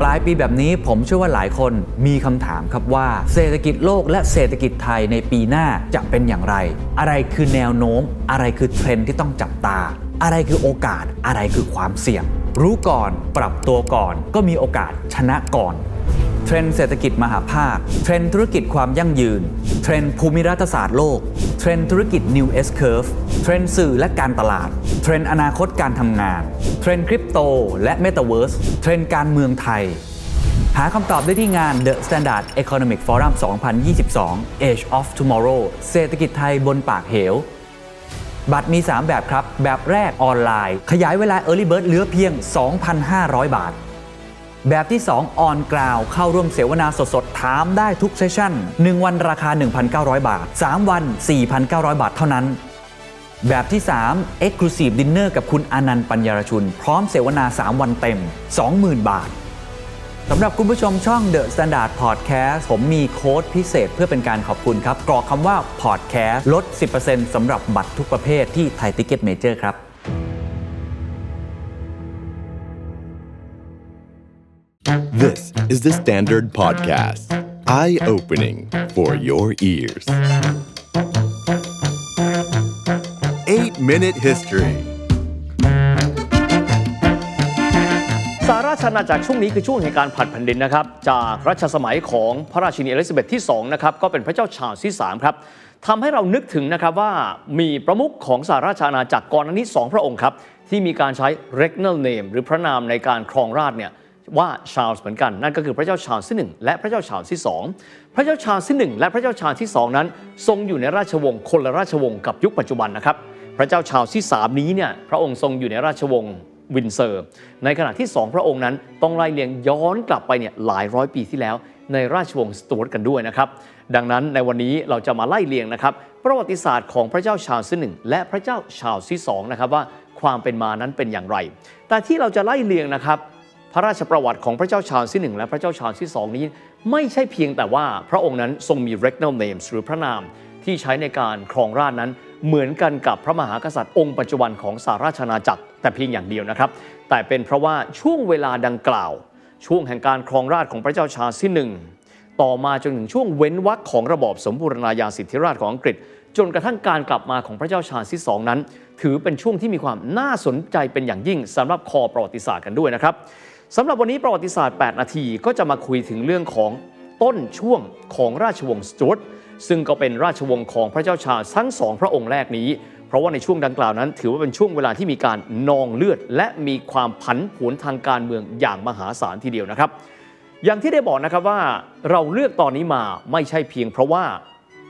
ปลายปีแบบนี้ผมเชื่อว่าหลายคนมีคำถามครับว่า เศรษฐกิจโลกและเศรษฐกิจไทยในปีหน้าจะเป็นอย่างไร อะไรคือแนวโน้ม อะไรคือเทรนด์ที่ต้องจับตา อะไรคือโอกาสอะไรคือความเสี่ยง รู้ก่อนปรับตัวก่อน ก็มีโอกาสชนะก่อน เทรนด์เศรษฐกิจมหาภาค เทรนด์ธุรกิจความยั่งยืน เทรนด์ภูมิรัฐศาสตร์โลก เทรนด์ธุรกิจ New S Curve เทรนด์สื่อและการตลาด เทรนด์อนาคตการทำงาน เทรนด์คริปโตและ Metaverse เทรนด์การเมืองไทย หาคำตอบได้ที่งาน The Standard Economic Forum 2022 Age of Tomorrow เศรษฐกิจไทยบนปากเหวบัตรมี 3 แบบครับ แบบแรกออนไลน์ ขยายเวลา Early Bird เหลือเพียง 2,500 บาท แบบที่2ออนกราวเข้าร่วมเสวนาสดๆ ถามได้ทุกเซสชั่น 1 วันราคา 1,900 บาท 3 วัน 4,900 บาทเท่านั้น แบบที่ 3 Exclusive Dinner กับคุณอนันต์ปัญญารชุน พร้อมเสวนา 3 วันเต็ม 20,000 บาทสำหรับคุณผู้ชมช่อง The Standard Podcast ผมมีโค้ดพิเศษเพื่อเป็นการขอบคุณครับ กรอกคำว่า Podcast ลด 10%สำหรับบัตรทุกประเภทที่ไทยติเก็ตเมเจอร์ครับ This is the Standard Podcast. Eye opening for your ears. Eight Minute History. สหราชอาณาจักรช่วงนี้คือช่วงแห่งการผัดแผ่นดินนะครับ จากรัชสมัยของพระราชินีอลิซาเบธที่ 2 นะครับ ก็เป็นพระเจ้าชาร์ลส์ที่ 3 ครับทำให้เรานึกถึงนะครับว่ามีประมุขของสหราชอาณาจักรก่อนอันนี้ 2 พระองค์ครับ ที่มีการใช้ regnal name หรือพระนามในการครองราชย์เนี่ย ว่าชาร์ลส์เหมือนกัน นั่นก็คือพระเจ้าชาร์ลส์ที่ 1 และพระเจ้าชาร์ลส์ที่ 2 พระเจ้าชาร์ลส์ที่ 1 และพระเจ้าชาร์ลส์ที่ 2 นั้น ทรงอยู่ในราชวงศ์คนละราชวงศ์กับยุคปัจจุบันนะครับพระเจ้าชาร์ลส์ที่ 3 นี้เนี่ยพระองค์ทรงอยู่ในราชวงศ์วินเซอร์ ในขณะที่ 2 พระองค์นั้นต้องไล่เลียงย้อนกลับไปเนี่ยหลายร้อยปีที่แล้วในราชวงศ์สตูร์กันด้วยนะครับดังนั้นในวันนี้เราจะมาไล่เลียงนะครับประวัติศาสตร์ของพระเจ้าชาร์ลส์ที่หนึ่งและพระเจ้าชาร์ลส์ที่สองนะครับว่าความเป็นมานั้นเป็นอย่างไร แต่ที่เราจะไล่เลียงนะครับ ระราชประวัติของพระเจ้าชาร์ลส์ที่หนึ่งและพระเจ้าชาร์ลส์ที่สองนี้ ไม่ใช่เพียงแต่ว่าพระองค์นั้นทรงมี regnal names หรือพระนามที่ใช้ในการครองราชนั้นเหมือนกันกับพระมหากษัตริย์องค์ปัจจุบันของสหราชอาจักร แต่เพียงอย่างเดียวนะครับ แต่เป็นเพราะว่าช่วงเวลาดังกล่าว ช่วงแห่งการครองราชของพระเจ้าชาร์ลส์ที่หนึ่งต่อมาจนถึงช่วงเว้นวรรคของระบอบสมบูรณาญาสิทธิราชของอังกฤษ จนกระทั่งการกลับมาของพระเจ้าชาร์ลส์ที่สองนั้น ถือเป็นช่วงที่มีความน่าสนใจเป็นอย่างยิ่งสำหรับคอประวัติศาสตร์กันด้วยนะครับ สำหรับวันนี้ประวัติศาสตร์ 8 นาทีก็จะมาคุยถึงเรื่องของต้นช่วงของราชวงศ์สจวตซึ่งก็เป็นราชวงศ์ของพระเจ้าชาทั้งสองพระองค์แรกนี้ เพราะว่าในช่วงดังกล่าวนั้น ถือว่าเป็นช่วงเวลาที่มีการนองเลือด และมีความผันผวนทางการเมืองอย่างมหาศาลทีเดียวนะครับ อย่างที่ได้บอกนะครับว่าเราเลือกตอนนี้มาไม่ใช่เพียงเพราะว่า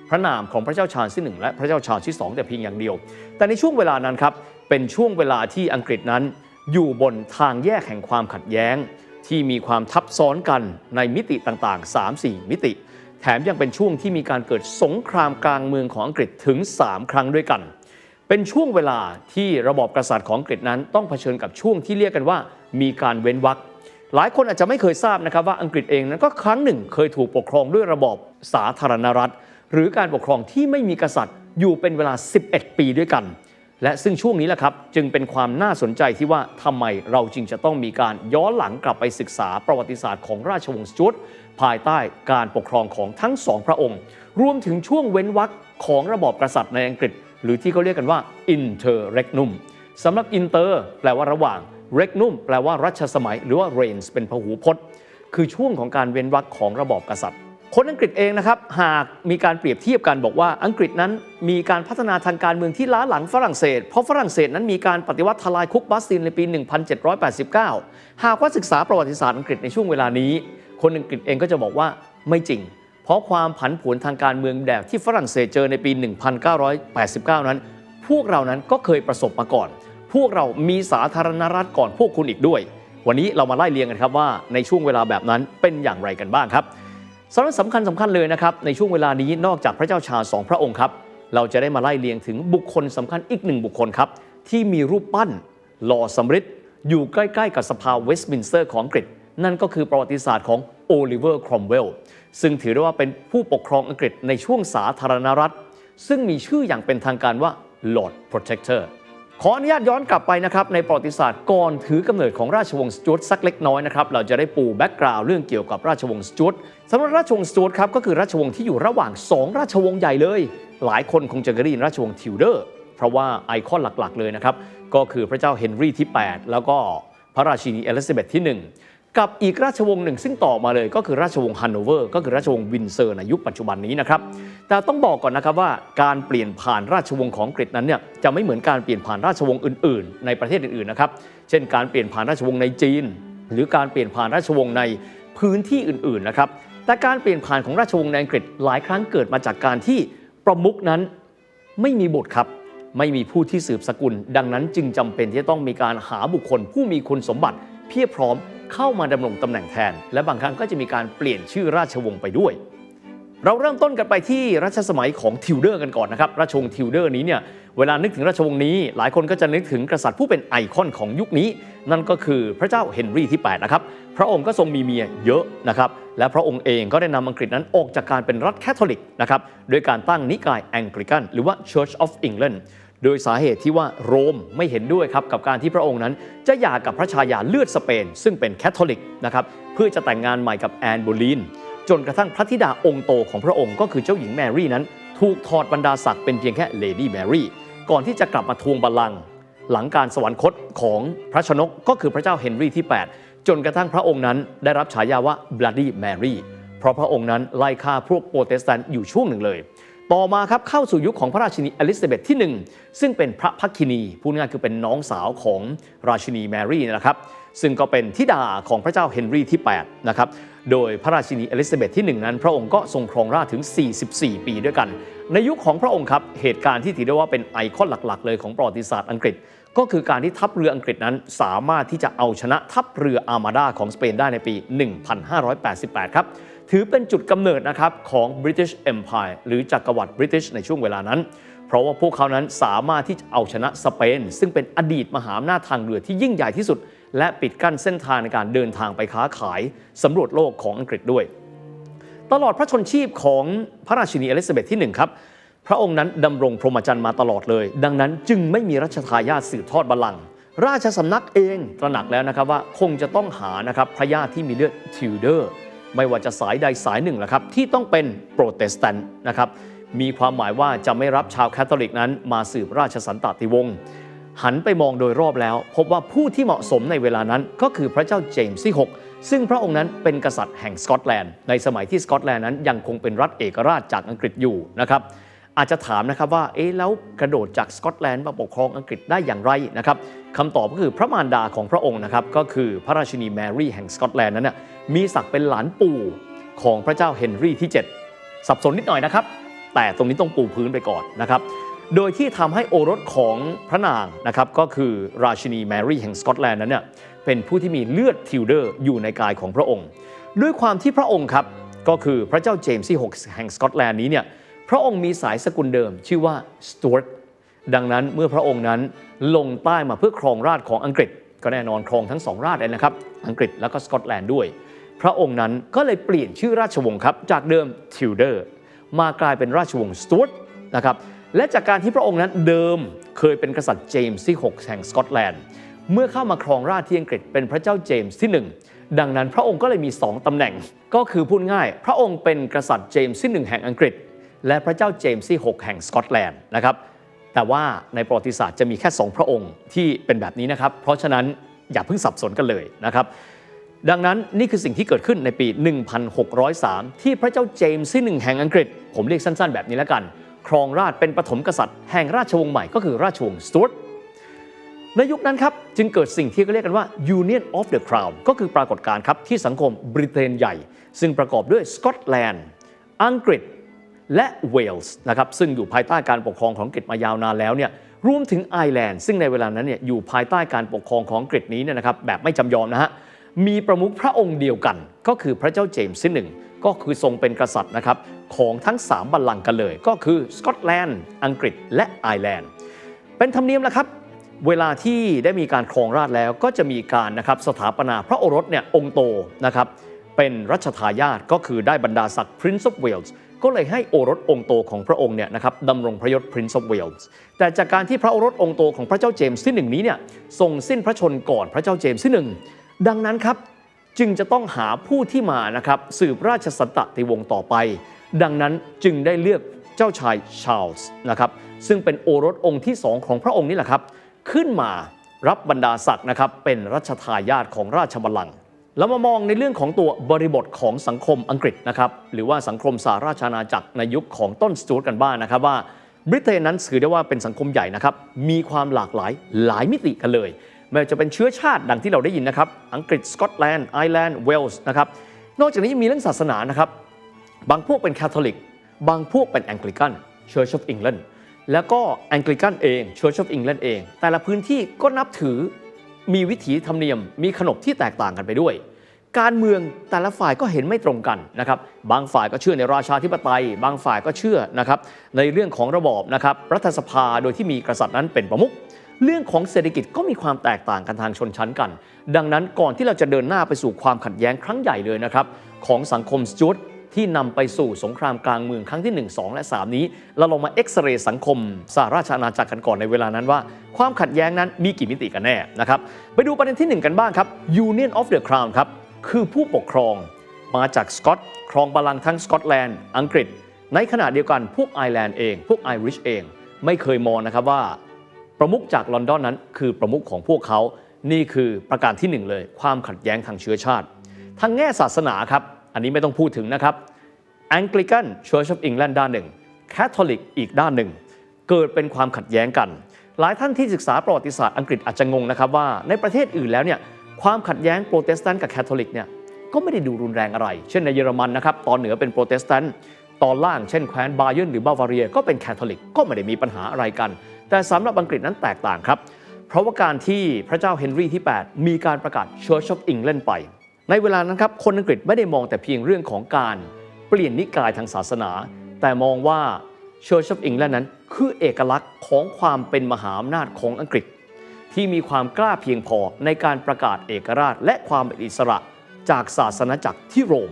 พระนามของพระเจ้าชาร์ลส์ที่หนึ่งและพระเจ้าชาร์ลส์ที่สองแต่เพียงอย่างเดียว แต่ในช่วงเวลานั้นครับเป็นช่วงเวลาที่อังกฤษนั้น อยู่บนทางแยกแห่งความขัดแย้ง ที่มีความทับซ้อนกันในมิติต่างๆ 3-4 มิติ แถมยังเป็นช่วงที่มีการเกิดสงครามกลางเมืองของอังกฤษถึง 3 ครั้งด้วยกัน เป็นช่วงเวลาที่ระบอบกษัตริย์ของอังกฤษนั้นต้องเผชิญกับช่วงที่เรียกกันว่า มีการเว้นวรรคหลายคนอาจจะไม่เคยทราบนะครับว่าอังกฤษเองนั้นก็ครั้งหนึ่งเคยถูกปกครองด้วยระบอบสาธารณรัฐ หรือการปกครองที่ไม่มีกษัตริย์อยู่เป็นเวลา 11 ปีด้วยกัน และซึ่งช่วงนี้แหละครับ จึงเป็นความน่าสนใจที่ว่าทำไมเราจึงจะต้องมีการย้อนหลังกลับไปศึกษาประวัติศาสตร์ของราชวงศ์สจวตภายใต้การปกครองของทั้งสองพระองค์ รวมถึงช่วงเว้นวรรคของระบอบกษัตริย์ในอังกฤษ หรือที่เขาเรียกกันว่า interregnum สำหรับ inter แปลว่าระหว่าง regnum แปลว่ารัชสมัย หรือว่า reigns เป็นพหูพจน์ คือช่วงของการเว้นวรรคของระบอบกษัตริย์ คนอังกฤษเองนะครับหากมีการเปรียบเทียบกันบอกว่าอังกฤษนั้นมีการพัฒนาทางการเมืองที่ล้าหลังฝรั่งเศส เพราะฝรั่งเศสนั้นมีการปฏิวัติทลายคุกบัสตินในปี 1789 หากว่าศึกษาประวัติศาสตร์อังกฤษในช่วงเวลานี้ คนอังกฤษเองก็จะบอกว่าไม่จริง เพราะความผันผวนทางการเมืองแบบที่ฝรั่งเศสเจอในปี 1989 นั้น พวกเรานั้นก็เคยประสบมาก่อน พวกเรามีสาธารณรัฐก่อนพวกคุณอีกด้วย วันนี้เรามาไล่เรียงกันครับว่าในช่วงเวลาแบบนั้นเป็นอย่างไรกันบ้างครับ สาระสำคัญสำคัญเลยนะครับ ในช่วงเวลานี้นอกจากพระเจ้าชาสองพระองค์ครับ เราจะได้มาไล่เรียงถึงบุคคลสำคัญอีกหนึ่งบุคคลครับ ที่มีรูปปั้นหล่อสำริดอยู่ใกล้ๆ กับสภาเวสต์มินสเตอร์ของอังกฤษ นั่นก็คือประวัติศาสตร์ของโอลิเวอร์ครอมเวลซึ่งถือได้ว่าเป็นผู้ปกครองอังกฤษในช่วงสาธารณรัฐ ซึ่งมีชื่ออย่างเป็นทางการว่า Lord Protector ขออนุญาตย้อนกลับไปนะครับในประวัติศาสตร์ก่อนถือกำเนิดของราชวงศ์สจ๊วตสักเล็กน้อยนะครับเราจะได้ปูแบ็กกราวด์เรื่องเกี่ยวกับราชวงศ์สจ๊วตสำหรับราชวงศ์สจ๊วตครับก็คือราชวงศ์ที่อยู่ระหว่าง 2 ราชวงศ์ใหญ่เลย หลายคนคงจะเคยได้ยินราชวงศ์ทิวเดอร์เพราะว่าไอคอนหลักๆเลยนะครับก็คือพระเจ้าเฮนรี่ที่ 8 แล้วก็พระราชินีเอลิซาเบธที่ 1 กับอีกราชวงศ์หนึ่งซึ่งต่อมาเลยก็คือราชวงศ์ฮันโนเวอร์ก็คือราชวงศ์วินเซอร์ในยุคปัจจุบันนี้นะครับแต่ต้องบอกก่อนนะครับว่าการเปลี่ยนผ่านราชวงศ์ของอังกฤษนั้นเนี่ยจะไม่เหมือนการเปลี่ยนผ่านราชวงศ์อื่น ๆ ในประเทศอื่นๆนะครับเช่น การเปลี่ยนผ่านราชวงศ์ในจีน หรือการเปลี่ยนผ่านราชวงศ์ในพื้นที่อื่นๆนะครับแต่การเปลี่ยนผ่านของราชวงศ์ในอังกฤษหลายครั้งเกิดมาจากการที่ประมุขนั้นไม่มีบุตรครับไม่มีผู้ที่สืบสกุล ดังนั้นจึงจำเป็นที่จะต้องมีการหาบุคคลผู้มีคุณสมบัติเพียบพร้อม เข้ามาดำรงตำแหน่งแทน และบางครั้งก็จะมีการเปลี่ยนชื่อราชวงศ์ไปด้วย เราเริ่มต้นกันไปที่รัชสมัยของทิวเดอร์กันก่อนนะครับราชวงศ์ทิวเดอร์นี้เนี่ยเวลานึกถึงราชวงศ์นี้ หลายคนก็จะนึกถึงกษัตริย์ผู้เป็นไอคอนของยุคนี้ นั่นก็คือพระเจ้าเฮนรี่ที่8นะครับพระองค์ก็ทรงมีเมียเยอะนะครับและพระองค์เองก็ได้นำอังกฤษนั้นออกจากการเป็นรัฐแคทอลิกนะครับโดยการตั้งนิกายแองกลิกันหรือว่า Church of England โดยสาเหตุที่ว่าโรมไม่เห็นด้วยครับกับการที่พระองค์นั้น จะหย่ากับพระชายาเลือดสเปน ซึ่งเป็นแคทอลิกนะครับเพื่อจะแต่งงานใหม่กับแอนโบลีน จนกระทั่งพระธิดาองค์โตของพระองค์ก็คือเจ้าหญิงแมรี่นั้น ถูกถอดบรรดาศักดิ์เป็นเพียงแค่เลดี้แมรี่ก่อนที่จะกลับมาทวงบัลลังก์หลังการสวรรคตของพระชนกก็คือพระเจ้าเฮนรี่ที่ 8 จนกระทั่งพระองค์นั้นได้รับฉายาว่า Bloody Mary เพราะพระองค์นั้นไล่ฆ่าพวกโปรเตสแตนต์อยู่ช่วงหนึ่งเลย ต่อมาครับเข้าสู่ยุคของพระราชินีอลิซาเบธที่ 1 ซึ่งเป็นพระพักคินีพูดง่ายคือเป็นน้องสาวของราชินีแมรี่นะครับซึ่งก็เป็นธิดาของพระเจ้าเฮนรีที่8นะครับโดยพระราชินีอลิซาเบธที่ 1 นั้น พระองค์ก็ทรงครองราชถึง 44 ปีด้วยกัน ในยุคของพระองค์ครับเหตุการณ์ที่ถือได้ว่าเป็นไอคอนหลักๆ เลยของประวัติศาสตร์อังกฤษ ก็คือการที่ทัพเรืออังกฤษนั้น สามารถที่จะเอาชนะทัพเรืออาร์มาดาของสเปนได้ในปี 1588 ครับ ถือเป็นจุดกำเนิดนะครับของ British Empire หรือจักรวรรดิ British ในช่วงเวลานั้น เพราะว่าพวกเขานั้นสามารถที่จะเอาชนะสเปน ซึ่งเป็นอดีตมหาอำนาจทางเรือที่ยิ่งใหญ่ที่สุด และปิดกั้นเส้นทางในการเดินทางไปค้าขายสำรวจโลกของอังกฤษด้วย ตลอดพระชนชีพของพระราชินีอลิซาเบธที่1ครับพระองค์นั้นดำรงพรหมจรรย์มาตลอดเลย ดังนั้นจึงไม่มีรัชทายาทสืบทอดบัลลังก์ราชสำนักเองตระหนักแล้วนะครับว่าคงจะต้องหานะครับพระญาติที่มีเลือดทิวเดอร์ ไม่ว่าจะสายใดสายหนึ่งแหละครับที่ต้องเป็นโปรเตสแตนต์นะครับมีความหมายว่าจะไม่รับชาวแคทอลิกนั้นมาสืบราชสันตติวงศ์หันไปมองโดยรอบแล้ว พบว่าผู้ที่เหมาะสมในเวลานั้นก็คือพระเจ้าเจมส์ที่ 6 ซึ่งพระองค์นั้นเป็นกษัตริย์แห่งสกอตแลนด์ ในสมัยที่สกอตแลนด์นั้นยังคงเป็นรัฐเอกราชจากอังกฤษอยู่นะครับ อาจจะถามนะครับว่า เอ๊ะแล้วกระโดดจากสกอตแลนด์มาปกครองอังกฤษได้อย่างไรนะครับคำตอบก็คือพระมารดาของพระองค์นะครับ ก็คือพระราชินีแมรี่แห่งสกอตแลนด์นั้นนะมีศักดิ์เป็นหลานปู่ของพระเจ้าเฮนรี่ที่ 7 สับสนนิดหน่อยนะครับ แต่ตรงนี้ต้องปูพื้นไปก่อนนะครับ โดยที่ทำให้โอรสของพระนางนะครับ ก็คือราชินีแมรี่แห่งสกอตแลนด์นั้นเนี่ยเป็นผู้ที่มีเลือดทิวเดอร์อยู่ในกายของพระองค์ ด้วยความที่พระองค์ครับก็คือพระเจ้าเจมส์ที่ 6 แห่งสกอตแลนด์นี้เนี่ย พระองค์มีสายสกุลเดิม ชื่อว่าสตูร์ตดังนั้นเมื่อพระองค์นั้นลงใต้มาเพื่อครองราชของอังกฤษ ก็แน่นอนครองทั้งสองราชเลยนะครับ อังกฤษแล้วก็สกอตแลนด์ด้วย พระองค์นั้นก็เลยเปลี่ยนชื่อราชวงศ์ครับ จากเดิมทิวเดอร์มากลายเป็นราชวงศ์สตูร์ตนะครับและจากการที่พระองค์นั้นเดิมเคยเป็นกษัตริย์เจมส์ที่ 6 แห่งสกอตแลนด์เมื่อเข้ามาครองราชที่อังกฤษเป็นพระเจ้าเจมส์ที่ 1 ดังนั้นพระองค์ก็เลยมี 2ตำแหน่ง ก็คือพูดง่าย พระองค์เป็นกษัตริย์เจมส์ที่ 1 แห่งอังกฤษ และพระเจ้าเจมส์ที่ 6 แห่งสกอตแลนด์นะครับ แต่ว่าในประวัติศาสตร์จะมีแค่ 2 พระองค์ที่เป็นแบบนี้นะครับ เพราะฉะนั้นอย่าเพิ่งสับสนกันเลยนะครับ ดังนั้นนี่คือสิ่งที่เกิดขึ้นในปี 1603 ที่พระเจ้าเจมส์ที่ 1 แห่งอังกฤษ ผมเรียกสั้นๆ แบบนี้แล้วกัน ครองราชเป็นปฐมกษัตริย์แห่งราชวงศ์ใหม่ก็คือราชวงศ์สตูร์ตในยุคนั้นครับจึงเกิดสิ่งที่เรียกกันว่า Union of the Crown ก็คือปรากฏการณ์ครับที่สังคมบริเตนใหญ่ ซึ่งประกอบด้วยสกอตแลนด์ อังกฤษ และเวลส์นะครับซึ่งอยู่ภายใต้การปกครองของอังกฤษมายาวนานแล้วเนี่ยรวมถึงไอร์แลนด์ซึ่งในเวลานั้นเนี่ยอยู่ภายใต้การปกครองของอังกฤษนี้เนี่ยนะครับแบบไม่จำยอมนะฮะมีประมุขพระองค์เดียวกัน ก็คือพระเจ้าเจมส์ที่หนึ่งก็คือทรงเป็นกษัตริย์นะครับของทั้ง 3 บัลลังก์กันเลย ก็คือสกอตแลนด์อังกฤษและไอร์แลนด์เป็นธรรมเนียมแล้วครับเวลาที่ได้มีการครองราชแล้วก็จะมีการนะครับสถาปนาพระโอรสเนี่ยองค์โตนะครับเป็นรัชทายาทก็คือได้บรรดาศักดิ์ Prince of Wales ก็เลยให้โอรสองค์โตของพระองค์เนี่ยนะครับดำรงพระยศ Prince of Wales แต่จากการที่พระโอรสองค์โตของพระเจ้าเจมส์ที่หนึ่งนี้เนี่ยทรงสิ้นพระชนก่อนพระเจ้าเจมส์ที่หนึ่งดังนั้นครับจึงจะต้องหาผู้ที่มานะครับสืบราชสันตติวงศ์ต่อไป ดังนั้นจึงได้เลือกเจ้าชายชาร์ลส์นะครับซึ่งเป็นโอรสองค์ที่สองของพระองค์นี่แหละครับ ขึ้นมารับบรรดาศักดิ์นะครับเป็นรัชทายาทของราชบัลลังก์ แล้วมามองในเรื่องของตัวบริบทของสังคมอังกฤษนะครับหรือว่าสังคมสาราชอาณาจักรในยุคของต้นสตูดกันบ้างนะครับว่าบริเตนนั้นถือได้ว่าเป็นสังคมใหญ่นะครับมีความหลากหลายหลายมิติกันเลยไม่ว่าจะเป็นเชื้อชาติดังที่เราได้ยินนะครับอังกฤษสกอตแลนด์ไอร์แลนด์เวลส์นะครับนอกจากนี้ยังมีเรื่องศาสนานะครับบางพวกเป็นคาทอลิก บางพวกเป็นแองกลิกัน Church of England แล้วก็แองกลิกันเอง Church of England เอง แต่ละพื้นที่ก็นับถือมีวิถีธรรมเนียม มีขนบที่แตกต่างกันไปด้วย การเมืองแต่ละฝ่ายก็เห็นไม่ตรงกันนะครับบางฝ่ายก็เชื่อในราชาธิปไตย บางฝ่ายก็เชื่อนะครับในเรื่องของระบอบนะครับรัฐสภาโดยที่มีกษัตริย์นั้นเป็นประมุขเรื่องของเศรษฐกิจก็มีความแตกต่างกันทางชนชั้นกัน ดังนั้นก่อนที่เราจะเดินหน้าไปสู่ความขัดแย้งครั้งใหญ่เลยนะครับของสังคมสจวตที่นำไปสู่สงครามกลางเมืองครั้งที่ 1 2 และ 3 นี้ เราลองมาเอ็กซเรย์สังคมสหราชอาณาจักรกันก่อนในเวลานั้นว่า ความขัดแย้งนั้นมีกี่มิติกันแน่นะครับไปดูประเด็นทีหนึ่1 กันบ้างครับ Union of the Crown ครับ คือผู้ปกครองมาจากสกอตครองบัลลังก์ทั้งสกอตแลนด์ อังกฤษ ในขณะเดียวกันพวกไอร์แลนด์เอง พวกไอริชเอง ไม่เคยมองนะครับว่า ประมุขจากลอนดอนนั้น คือประมุขของพวกเขา นี่คือประการที่หนึ่งเลย ความขัดแย้งทางเชื้อชาติ ทางแง่ศาสนาครับ อันนี้ไม่ต้องพูดถึงนะครับ Anglican Church of England ด้านหนึ่ง Catholic อีกด้านหนึ่ง เกิดเป็นความขัดแย้งกัน หลายท่านที่ศึกษาประวัติศาสตร์อังกฤษอาจจะงงนะครับว่าในประเทศอื่นแล้วเนี่ย ความขัดแย้งโปรเตสแตนต์กับแคทอลิกเนี่ยก็ไม่ได้ดูรุนแรงอะไร เช่นในเยอรมันนะครับตอนเหนือเป็นโปรเตสแตนต์ตอนล่างเช่นแคว้นบาเยนหรือบาวาเรียก็เป็นแคทอลิกก็ไม่ได้มีปัญหาอะไรกัน แต่สำหรับอังกฤษนั้นแตกต่างครับ เพราะว่าการที่พระเจ้าเฮนรีที่ 8 มีการประกาศ Church of England ไป ในเวลานั้นครับคนอังกฤษไม่ได้มองแต่เพียงเรื่องของการเปลี่ยนนิกายทางศาสนา แต่มองว่า Church of England นั้น คือเอกลักษณ์ของความเป็นมหาอำนาจของอังกฤษ ที่มีความกล้าเพียงพอในการประกาศเอกราชและความเป็นอิสระจากศาสนาจักรที่โรม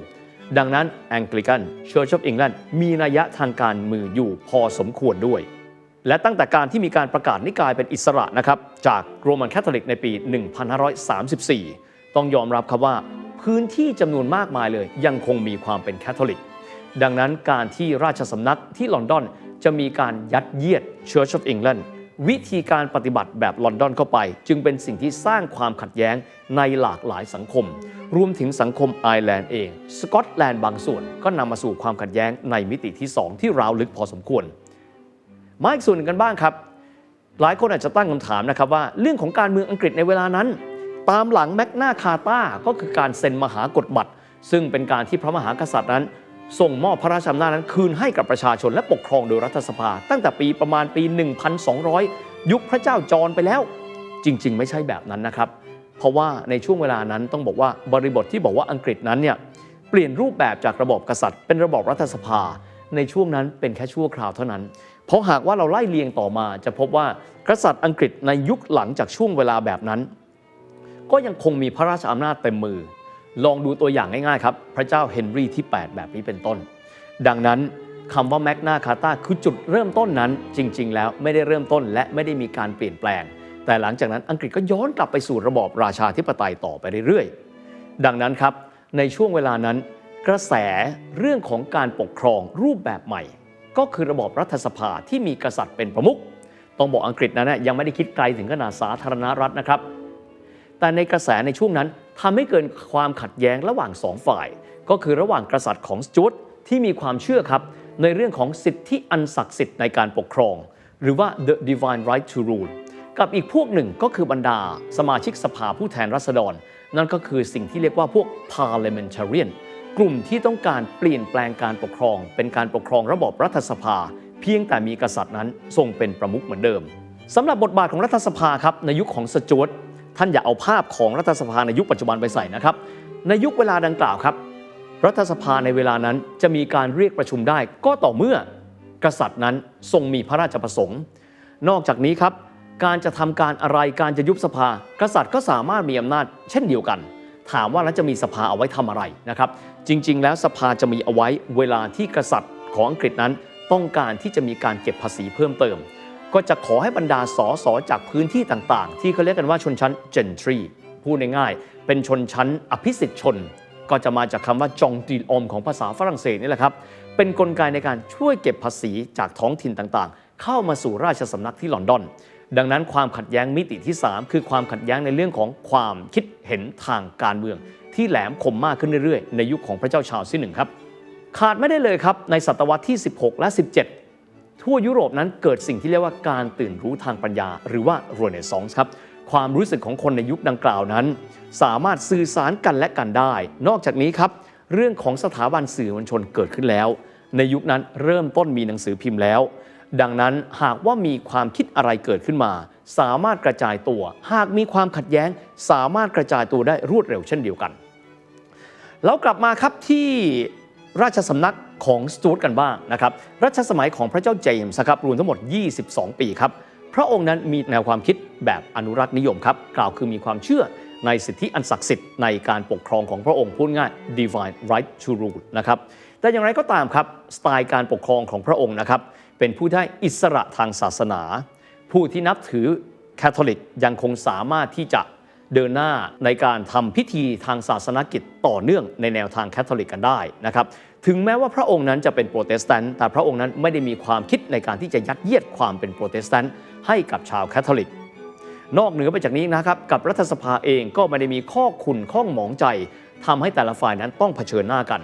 ดังนั้น Anglican Church of England มีนัยทางการมืออยู่พอสมควรด้วย และตั้งแต่การที่มีการประกาศนิกายเป็นอิสระนะครับจากโรมันคาทอลิกในปี 1534 ต้องยอมรับครับว่าพื้นที่จำนวนมากมายเลย ยังคงมีความเป็นคาทอลิก ดังนั้นการที่ราชสำนักที่ลอนดอนจะมีการยัดเยียด Church of England วิธีการปฏิบัติแบบลอนดอนเข้าไป จึงเป็นสิ่งที่สร้างความขัดแย้งในหลากหลายสังคม รวมถึงสังคมไอร์แลนด์เอง สกอตแลนด์บางส่วนก็นำมาสู่ความขัดแย้งในมิติที่ 2 ที่ราวลึกพอสมควร มาอีกส่วนหนึ่งกันบ้างครับ หลายคนอาจจะตั้งคำถามนะครับว่าเรื่องของการเมืองอังกฤษในเวลานั้น ตามหลังแมกนาคาตาก็คือการเซ็นมหากฎบัตรซึ่งเป็นการที่พระมหากษัตริย์นั้น ส่งมอบพระราชอำนาจนั้นคืนให้กับประชาชนและปกครองโดยรัฐสภา ตั้งแต่ปีประมาณปี 1,200 ยุคพระเจ้าจอร์นไปแล้ว จริง ๆ ไม่ใช่แบบนั้นนะครับ เพราะว่าในช่วงเวลานั้นต้องบอกว่าบริบทที่บอกว่าอังกฤษนั้นเนี่ยเปลี่ยนรูปแบบจากระบอบกษัตริย์ เป็นระบบรัฐสภา ในช่วงนั้นเป็นแค่ชั่วคราวเท่านั้น เพราะหากว่าเราไล่เลียงต่อมาจะพบว่ากษัตริย์อังกฤษในยุคหลังจากช่วงเวลาแบบนั้น ก็ยังคงมีพระราชอำนาจเต็มมือ ลองดูตัวอย่างง่ายๆครับ พระเจ้าเฮนรี่ที่ 8 แบบนี้เป็นต้น ดังนั้นคำว่าแมกนาคาตาคือจุดเริ่มต้นนั้น จริง ๆ แล้วไม่ได้เริ่มต้นและไม่ได้มีการเปลี่ยนแปลง แต่หลังจากนั้นอังกฤษก็ย้อนกลับไปสู่ระบอบราชาธิปไตยต่อไปเรื่อยๆ ดังนั้นครับในช่วงเวลานั้น กระแสเรื่องของการปกครองรูปแบบใหม่ ก็คือระบอบรัฐสภาที่มีกษัตริย์เป็นประมุขต้องบอกอังกฤษนั้นะยังไม่ได้คิดไกลถึงขนาดสาธารณรัฐนะครับ แต่ในกระแสในช่วงนั้น ทำให้เกิดความขัดแย้งระหว่างสองฝ่าย ก็คือระหว่างกษัตริย์ของสจวตที่มีความเชื่อครับ ในเรื่องของสิทธิอันศักดิ์สิทธิ์ในการปกครอง หรือว่า the divine right to rule กับอีกพวกหนึ่งก็คือบรรดาสมาชิกสภาผู้แทนราษฎร นั่นก็คือสิ่งที่เรียกว่าพวก parliamentarian กลุ่มที่ต้องการเปลี่ยนแปลงการปกครอง เป็นการปกครองระบอบรัฐสภา เพียงแต่มีกษัตริย์นั้นทรงเป็นประมุขเหมือนเดิมสำหรับบทบาทของรัฐสภาครับในยุคของสจวต ท่านอย่าเอาภาพของรัฐสภาในยุคปัจจุบันไปใส่นะครับ ในยุคเวลาดังกล่าวครับ รัฐสภาในเวลานั้นจะมีการเรียกประชุมได้ก็ต่อเมื่อกษัตริย์นั้นทรงมีพระราชประสงค์ นอกจากนี้ครับ การจะทำการอะไรการจะยุบสภา กษัตริย์ก็สามารถมีอำนาจเช่นเดียวกัน ถามว่าแล้วจะมีสภาเอาไว้ทำอะไรนะครับ จริง ๆ แล้วสภาจะมีเอาไว้เวลาที่กษัตริย์ของอังกฤษนั้นต้องการที่จะมีการเก็บภาษีเพิ่มเติม ก็จะขอให้บรรดาสสจากพื้นที่ต่างๆ ที่เขาเรียกกันว่าชนชั้น gentry พูดง่ายๆเป็นชนชั้นอภิสิทธิชน ก็จะมาจากคำว่าจองดีอมของภาษาฝรั่งเศสนี่แหละครับ เป็นนกลไกในการช่วยเก็บภาษีจากท้องถิ่นต่างๆ เข้ามาสู่ราชสำนักที่ลอนดอน ดังนั้นความขัดแย้งมิติที่ 3 คือความขัดแย้งในเรื่องของความคิดเห็นทางการเมือง ที่แหลมคมมากขึ้นเรื่อยๆ ในยุคของพระเจ้าชาร์ลส์ที่หนึ่งครับขาดไม่ได้เลยครับในศตวรรษที่ 16 และ 17 ทั่วยุโรปนั้นเกิดสิ่งที่เรียกว่าการตื่นรู้ทางปัญญา หรือว่าโรเนซองส์ครับความรู้สึกของคนในยุคดังกล่าวนั้น สามารถสื่อสารกันและกันได้ นอกจากนี้ครับ เรื่องของสถาบันสื่อมวลชนเกิดขึ้นแล้ว ในยุคนั้นเริ่มต้นมีหนังสือพิมพ์แล้ว ดังนั้นหากว่ามีความคิดอะไรเกิดขึ้นมา สามารถกระจายตัว หากมีความขัดแย้ง สามารถกระจายตัวได้รวดเร็วเช่นเดียวกัน แล้วกลับมาครับที่ราชสำนัก ของสตูดกันบ้างนะครับรัชสมัยของพระเจ้าเจมส์ครับรวมทั้งหมด 22 ปีครับพระองค์นั้นมีแนวความคิดแบบอนุรักษ์นิยมครับกล่าวคือมีความเชื่อในสิทธิอันศักดิ์สิทธิ์ในการปกครองของพระองค์พูดง่าย divine right to rule นะครับแต่อย่างไรก็ตามครับสไตล์การปกครองของพระองค์นะครับเป็นผู้ได้อิสระทางศาสนา ผู้ที่นับถือแคทอลิกยังคงสามารถที่จะ เดินหน้าในการทำพิธีทางศาสนกิจต่อเนื่องในแนวทางแคทอลิกกันได้นะครับถึงแม้ว่าพระองค์นั้นจะเป็นโปรเตสแตนต์แต่พระองค์นั้นไม่ได้มีความคิดในการที่จะยัดเยียดความเป็นโปรเตสแตนต์ให้กับชาวแคทอลิก นอกเหนือไปจากนี้นะครับกับรัฐสภาเองก็ไม่ได้มีข้อขุนข้องหมองใจทำให้แต่ละฝ่ายนั้นต้องเผชิญหน้ากัน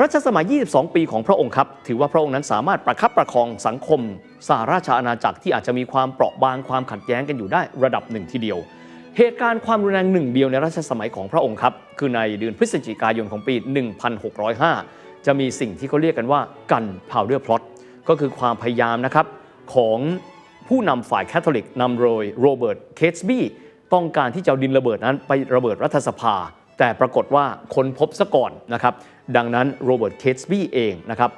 รัชสมัย 22 ปีของพระองค์ครับ ถือว่าพระองค์นั้นสามารถประคับประคองสังคมสหราชอาณาจักรที่อาจจะมีความเปราะบางความขัดแย้งกันอยู่ได้ระดับหนึ่งทีเดียว เหตุการณ์ความรุนแรงหนึ่งเดียวในรัชสมัยของพระองค์ครับ คือในเดือนพฤศจิกายนของปี 1605 จะมีสิ่งที่เขาเรียกกันว่ากันพาวเดอร์พลอตก็คือความพยายามนะครับของผู้นำฝ่ายแคทอลิกนำโดยโรเบิร์ตเคสบี้ต้องการที่จะดินระเบิดนั้นไประเบิดรัฐสภา แต่ปรากฏว่าคนพบซะก่อนนะครับ ดังนั้นโรเบิร์ตเคสบี้เองนะครับ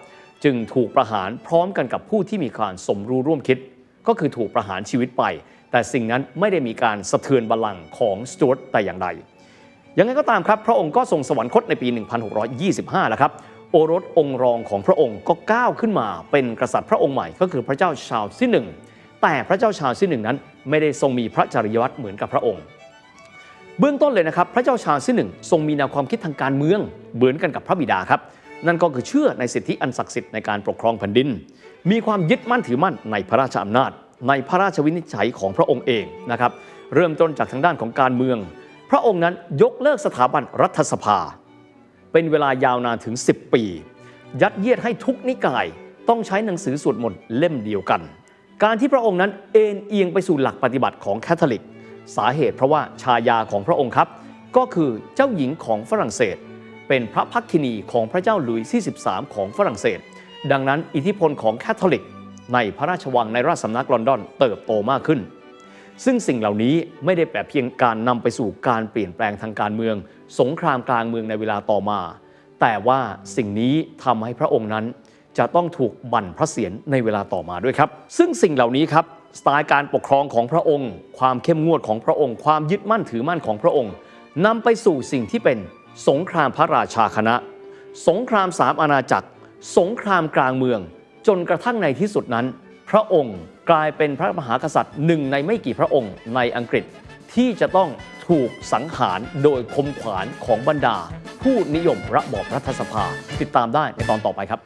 จึงถูกประหารพร้อมกันกับผู้ที่มีการสมรู้ร่วมคิด ก็คือถูกประหารชีวิตไป แต่สิ่งนั้นไม่ได้มีการสะเทือนบัลลังก์ของสตูดแต่อย่างใดยังไงก็ตามครับ พระองค์ก็ทรงสวรรคตในปี 1625 แล้วครับโอรสองค์รองของพระองค์ก็ก้าวขึ้นมาเป็นกษัตริย์พระองค์ใหม่ก็คือพระเจ้าชาร์ลส์ที่หนึ่งแต่พระเจ้าชาร์ลส์ที่หนึ่งนั้น ไม่ได้ทรงมีพระจริยวัตรเหมือนกับพระองค์ เบื้องต้นเลยนะครับ พระเจ้าชาร์ลส์ที่หนึ่งทรงมีแนวความคิดทางการเมืองเหมือนกันกับพระบิดาครับ นั่นก็คือเชื่อในสิทธิอันศักดิ์สิทธิ์ในการปกครองแผ่นดิน มีความยึดมั่นถือมั่นในพระราชอำนาจ ในพระราชวินิจฉัยของพระองค์เองนะครับเริ่มต้นจากทางด้านของการเมือง พระองค์นั้นยกเลิกสถาบันรัฐสภา เป็นเวลายาวนานถึง 10 ปี ยัดเยียดให้ทุกนิกายต้องใช้หนังสือสวดมนต์เล่มเดียวกัน การที่พระองค์นั้นเอ็นเอียงไปสู่หลักปฏิบัติของแคทอลิก สาเหตุเพราะว่าชายาของพระองค์ครับ ก็คือเจ้าหญิงของฝรั่งเศส เป็นพระพักคินีของพระเจ้าหลุยส์ที่13 ของฝรั่งเศส ดังนั้นอิทธิพลของแคทอลิก ในพระราชวังในราชสำนักลอนดอนเติบโตมากขึ้น ซึ่งสิ่งเหล่านี้ไม่ได้แปลเพียงการนำไปสู่การเปลี่ยนแปลงทางการเมือง สงครามกลางเมืองในเวลาต่อมา แต่ว่าสิ่งนี้ทำให้พระองค์นั้น จะต้องถูกบั่นพระเศียรในเวลาต่อมาด้วยครับ ซึ่งสิ่งเหล่านี้ครับสไตล์การปกครองของพระองค์ ความเข้มงวดของพระองค์ ความยึดมั่นถือมั่นของพระองค์นำไปสู่สิ่งที่เป็นสงครามพระราชาคณะ สงครามสามอาณาจักร สงครามกลางเมือง จนกระทั่งในที่สุดนั้น พระองค์กลายเป็นพระมหากษัตริย์หนึ่งในไม่กี่พระองค์ในอังกฤษที่จะต้องถูกสังหารโดยคมขวานของบรรดา ผู้นิยมระบอบรัฐสภา ติดตามได้ในตอนต่อไปครับ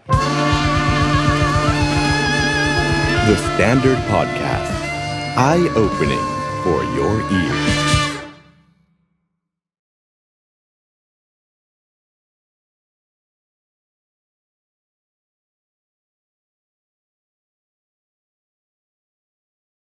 The Standard Podcast. Eye opening for your ears.